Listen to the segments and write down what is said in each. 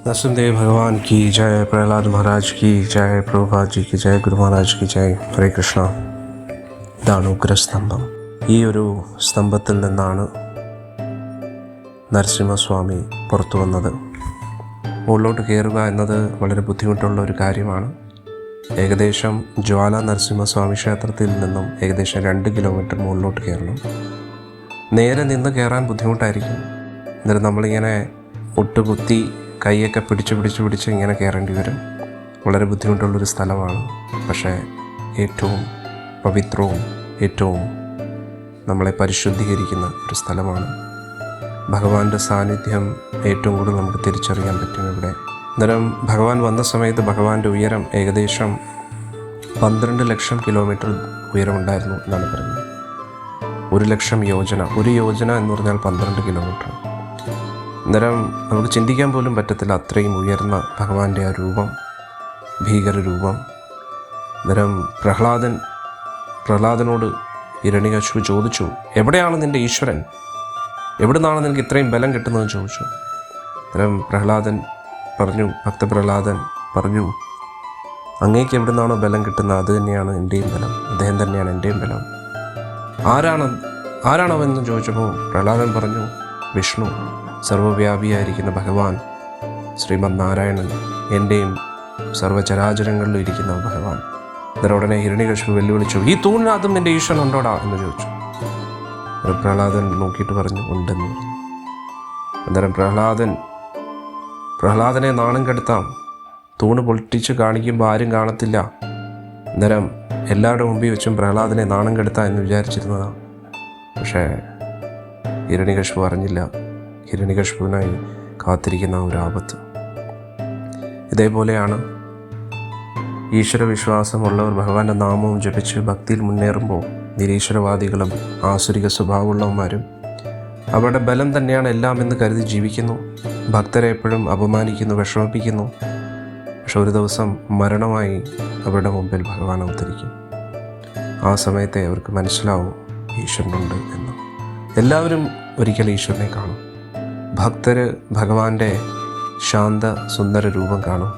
नरसिंहदेव भगवान की जय प्रहलाद महाराज की जय प्रभुपाद जी की जय ഗുരു മഹാരാജ് की ജയ് ഹരേ കൃഷ്ണ ഇതാണ് ഉഗ്രസ്തംഭം ഈ ഒരു സ്തംഭത്തിൽ നിന്നാണ് നരസിംഹസ്വാമി പുറത്തു വന്നത് മുകളിലോട്ട് കയറുക എന്നത് വളരെ ബുദ്ധിമുട്ടുള്ള ഒരു കാര്യമാണ് ഏകദേശം ജ്വാല നരസിംഹസ്വാമി ക്ഷേത്രത്തിൽ നിന്നും ഏകദേശം രണ്ട് കിലോമീറ്റർ മുകളിലോട്ട് കയറണം നേരെ നിന്ന് കയറാൻ ബുദ്ധിമുട്ടായിരിക്കും എന്നിട്ട് നമ്മളിങ്ങനെ മുട്ടുകുത്തി കൈയൊക്കെ പിടിച്ച് പിടിച്ച് പിടിച്ച് ഇങ്ങനെ കയറേണ്ടി വരും. വളരെ ബുദ്ധിമുട്ടുള്ളൊരു സ്ഥലമാണ്. പക്ഷേ ഏറ്റവും പവിത്രവും ഏറ്റവും നമ്മളെ പരിശുദ്ധീകരിക്കുന്ന ഒരു സ്ഥലമാണ്. ഭഗവാന്റെ സാന്നിധ്യം ഏറ്റവും കൂടുതൽ നമുക്ക് തിരിച്ചറിയാൻ പറ്റും ഇവിടെ. അന്നേരം ഭഗവാൻ വന്ന സമയത്ത് ഭഗവാന്റെ ഉയരം ഏകദേശം പന്ത്രണ്ട് ലക്ഷം കിലോമീറ്റർ ഉയരമുണ്ടായിരുന്നു എന്നാണ് പറയുന്നത്. ഒരു ലക്ഷം യോജന ഒരു യോജന എന്ന് പറഞ്ഞാൽ പന്ത്രണ്ട് കിലോമീറ്റർ. അന്നേരം നമുക്ക് ചിന്തിക്കാൻ പോലും പറ്റത്തില്ല അത്രയും ഉയർന്ന ഭഗവാന്റെ ആ രൂപം ഭീകര രൂപം. അന്നേരം പ്രഹ്ലാദൻ പ്രഹ്ലാദനോട് ഇരണികശു ചോദിച്ചു എവിടെയാണ് നിന്റെ ഈശ്വരൻ? എവിടുന്നാണ് നിനക്ക് ഇത്രയും ബലം കിട്ടുന്നതെന്ന് ചോദിച്ചു? അന്നേരം പ്രഹ്ലാദൻ പറഞ്ഞു ഭക്തപ്രഹ്ലാദൻ പറഞ്ഞു അങ്ങേക്ക് എവിടുന്നാണോ ബലം കിട്ടുന്നത് അത് തന്നെയാണ് എന്റെയും ബലം അദ്ദേഹം തന്നെയാണ് എന്റെയും ബലം. ആരാണ് എന്ന് ചോദിച്ചപ്പോൾ പ്രഹ്ലാദൻ പറഞ്ഞു വിഷ്ണു. സർവവ്യാപിയായിരിക്കുന്ന ഭഗവാൻ ശ്രീമദ് നാരായണൻ എന്റെയും സർവചരാചരങ്ങളിലും ഇരിക്കുന്ന ഭഗവാൻ. അന്നേരം ഉടനെ ഹിരണ്യകശു വെല്ലുവിളിച്ചു ഈ തൂണിനകത്തും നിന്റെ ഈശ്വരൻ ഉണ്ടോടാ? എന്ന് ചോദിച്ചു. ഒരു പ്രഹ്ലാദൻ നോക്കിയിട്ട് പറഞ്ഞു ഉണ്ടെന്ന്. അന്നേരം പ്രഹ്ലാദൻ പ്രഹ്ലാദനെ നാണം കെടുത്താം. തൂണ് പൊട്ടിച്ച് കാണിക്കുമ്പോൾ ആരും കാണത്തില്ല. അന്നേരം എല്ലാവരുടെ മുമ്പിൽ വെച്ചും പ്രഹ്ലാദനെ നാണം കെടുത്താം എന്ന് വിചാരിച്ചിരുന്നതാണ് പക്ഷേ ഹിരണികശു അറിഞ്ഞില്ല ഹിരണികശുവിനായി കാത്തിരിക്കുന്ന ഒരു ആപത്ത്. ഇതേപോലെയാണ് ഈശ്വരവിശ്വാസമുള്ളവർ ഭഗവാന്റെ നാമവും ജപിച്ച് ഭക്തിയിൽ മുന്നേറുമ്പോൾ നിരീശ്വരവാദികളും ആസുരിക സ്വഭാവമുള്ളവന്മാരും അവരുടെ ബലം തന്നെയാണ് എല്ലാം എന്ന് കരുതി ജീവിക്കുന്നു. ഭക്തരെ എപ്പോഴും അപമാനിക്കുന്നു വിഷമിപ്പിക്കുന്നു. പക്ഷെ ഒരു ദിവസം മരണമായി അവരുടെ മുമ്പിൽ ഭഗവാൻ അവതരിക്കും. ആ സമയത്തെ അവർക്ക് മനസ്സിലാവും ഈശ്വരനുണ്ട് എന്ന്. എല്ലാവരും ഒരിക്കൽ ഈശ്വരനെ കാണും. ഭക്തര് ഭഗവാന്റെ ശാന്ത സുന്ദര രൂപം കാണും.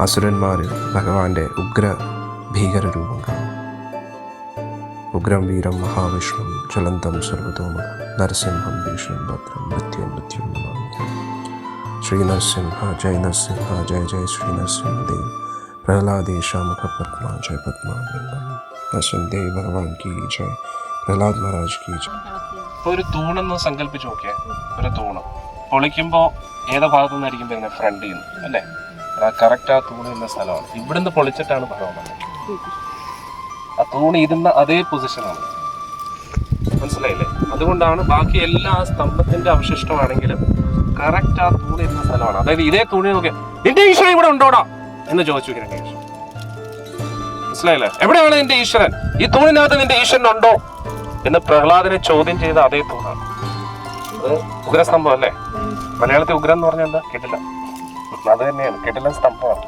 അസുരന്മാർ ഭഗവാന്റെ ഉഗ്ര ഭീകര രൂപം കാണും. ഉഗ്രം വീരം മഹാവിഷ്ണു ജ്വലന്തം സർവതോമ നരസിംഹം ഭീഷണം ഭദ്രം മൃത്യു മൃത്യു ശ്രീ നരസിംഹ ജയ നരസിംഹ ജയ ജയ ശ്രീ നരസിംഹദേവ് പ്രഹ്ലാദേശാമുഖ പത്മ ജയ പത്മ നരസിംഹദേവ് ഭഗവാൻ കി ജയ. പ്രഹ്ലാദ് മഹാരാജ് കി ഇപ്പൊ ഒരു തൂണെന്ന് സങ്കല്പിച്ച് നോക്കിയേ ഒരു തൂണ് പൊളിക്കുമ്പോ ഏതാ ഭാഗത്തു നിന്നായിരിക്കും വരുന്നത്? ഫ്രണ്ട് നിന്ന് അല്ലേ? കറക്റ്റ് ആ തൂണ് ഇരുന്ന സ്ഥലമാണ്. ഇവിടുന്ന് പൊളിച്ചിട്ടാണ് വന്നത്. ആ തൂണ് ഇരുന്ന അതേ പൊസിഷനാണ് മനസ്സിലായില്ലേ? അതുകൊണ്ടാണ് ബാക്കി എല്ലാ സ്തംഭത്തിന്റെ അവശിഷ്ടമാണെങ്കിലും കറക്റ്റ് ആ തൂണ് ഇരുന്ന സ്ഥലമാണ്. അതായത് ഇതേ തൂണി നോക്കിയാൽ നിന്റെ ഈശ്വരൻ ഇവിടെ ഉണ്ടോടാ? എന്ന് ചോദിച്ചു മനസ്സിലായില്ലേ? എവിടെയാണ് നിന്റെ ഈശ്വരൻ? ഈ തൂണിനകത്ത് നിന്റെ ഈശ്വരൻ ഉണ്ടോ? എന്ന് പ്രഹ്ലാദനെ ചോദ്യം ചെയ്ത അതേ തൂണാണ് അത് ഉഗ്രസ്തംഭം അല്ലേ? മലയാളത്തിൽ ഉഗ്രം എന്ന് പറഞ്ഞാൽ എന്താ? കേട്ടില്ല അത് തന്നെയാണ്. കേട്ടില്ല സ്തംഭമാണ്.